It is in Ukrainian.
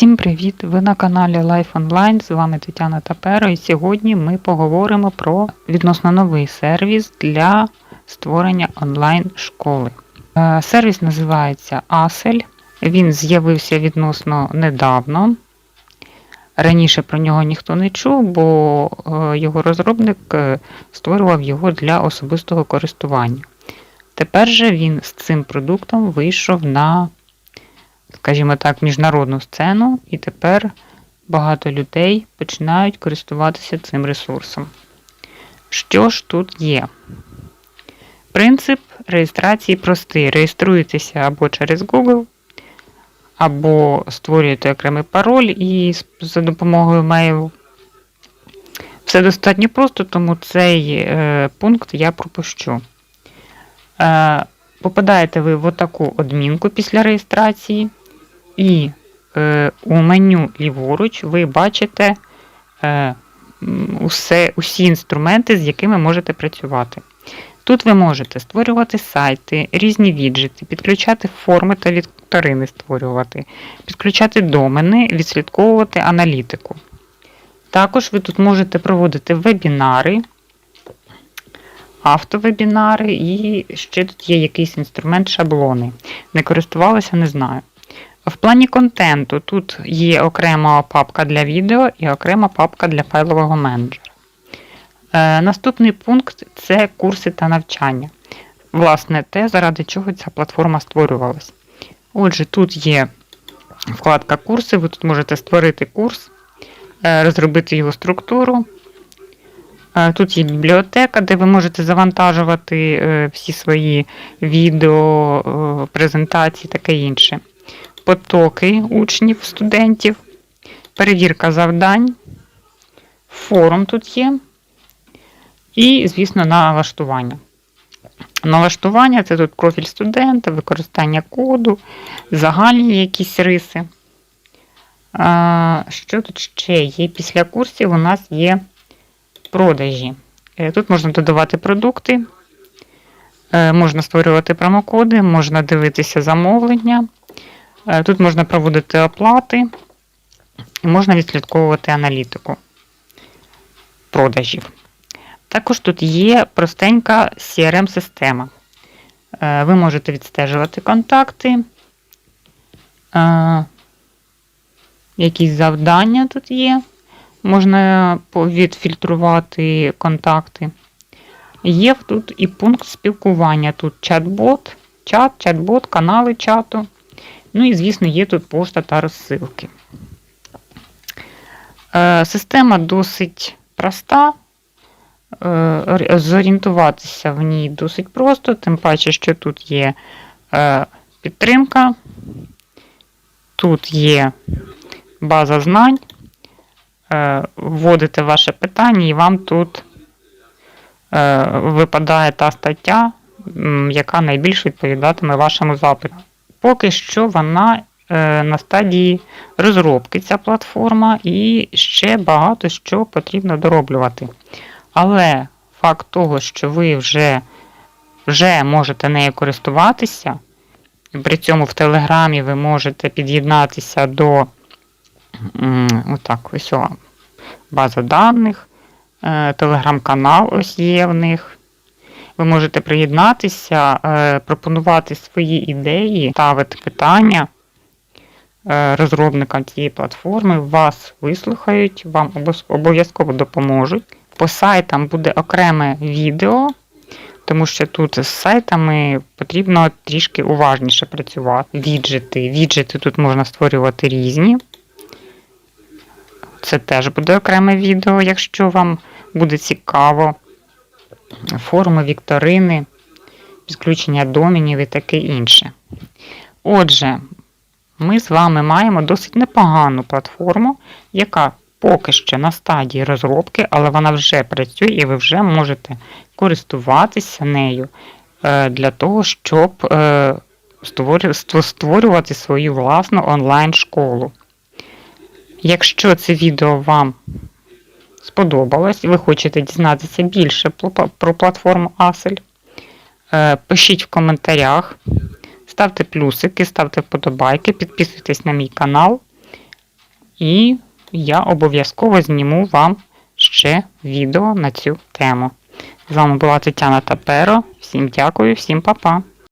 Всім привіт! Ви на каналі Life Online. З вами Тетяна Таперо, і сьогодні ми поговоримо про відносно новий сервіс для створення онлайн-школи. Е, Сервіс називається ASEL. Він з'явився відносно недавно. Раніше про нього ніхто не чув, бо е, його розробник е, створював його для особистого користування. Тепер же він з цим продуктом вийшов на скажімо так, міжнародну сцену, і тепер багато людей починають користуватися цим ресурсом. Що ж тут є? Принцип реєстрації простий. Реєструєтеся або через Google, або створюєте окремий пароль і за допомогою мейлу. Все достатньо просто, тому цей е, пункт я пропущу. Е, попадаєте ви в таку адмінку після реєстрації. І е, у меню ліворуч ви бачите е, усе, усі інструменти, з якими можете працювати. Тут ви можете створювати сайти, різні віджити, підключати форми та вікторини створювати, підключати домени, відслідковувати аналітику. Також ви тут можете проводити вебінари, автовебінари і ще тут є якийсь інструмент шаблони. Не користувалася, не знаю. В плані контенту тут є окрема папка для відео і окрема папка для файлового менеджера. Е, Наступний пункт це курси та навчання. Власне, те, заради чого ця платформа створювалась. Отже, тут є вкладка курси, ви тут можете створити курс, е, розробити його структуру. Е, Тут є бібліотека, де ви можете завантажувати е, всі свої відео, е, презентації таке інше потоки учнів, студентів, перевірка завдань, форум тут є. І, звісно, налаштування. Налаштування це тут профіль студента, використання коду, загальні якісь риси. Що тут ще є? Після курсів у нас є продажі. Е, тут можна додавати продукти, е, можна створювати промокоди, можна дивитися замовлення. Е, тут можна проводити оплати і можна відслідковувати аналітику продажів. Також тут є простенька CRM-система. Е, ви можете відстежувати контакти, е, якісь завдання тут є. Можна відфільтрувати контакти. Є тут і пункт спілкування. Тут чат-бот, чат, чат-бот, канали чату. Ну і, звісно, є тут пошта та розсилки. Е, система досить проста. Е, зорієнтуватися в ній досить просто, тим паче, що тут є е, підтримка, тут є база знань, вводите ваше питання, і вам тут випадає та стаття, яка найбільш відповідатиме вашому запиту. Поки що вона е, на стадії розробки ця платформа, і ще багато що потрібно дороблювати. Але факт того, що ви вже вже можете нею користуватися, при цьому в Телеграмі ви можете під'єднатися до отак, ось база даних, е, телеграм-канал ось є в них. Ви можете приєднатися, е, пропонувати свої ідеї, ставити питання е, розробникам цієї платформи, вас вислухають, вам обов'язково допоможуть. По сайтам буде окреме відео, тому що тут з сайтами потрібно трішки уважніше працювати. Віджити. Віджити тут можна створювати різні. Це теж буде окреме відео, якщо вам буде цікаво форми, вікторини, підключення домінів і таке інше. Отже, ми з вами маємо досить непогану платформу, яка поки що на стадії розробки, але вона вже працює і ви вже можете користуватися нею е, для того, щоб е, створювати свою власну онлайн-школу. Якщо це відео вам сподобалось ви хочете дізнатися більше про платформу е, пишіть в коментарях, ставте плюсики, ставте вподобайки, підписуйтесь на мій канал. І я обов'язково зніму вам ще відео на цю тему. З вами була Тетяна Таперо. Всім дякую, всім па-па.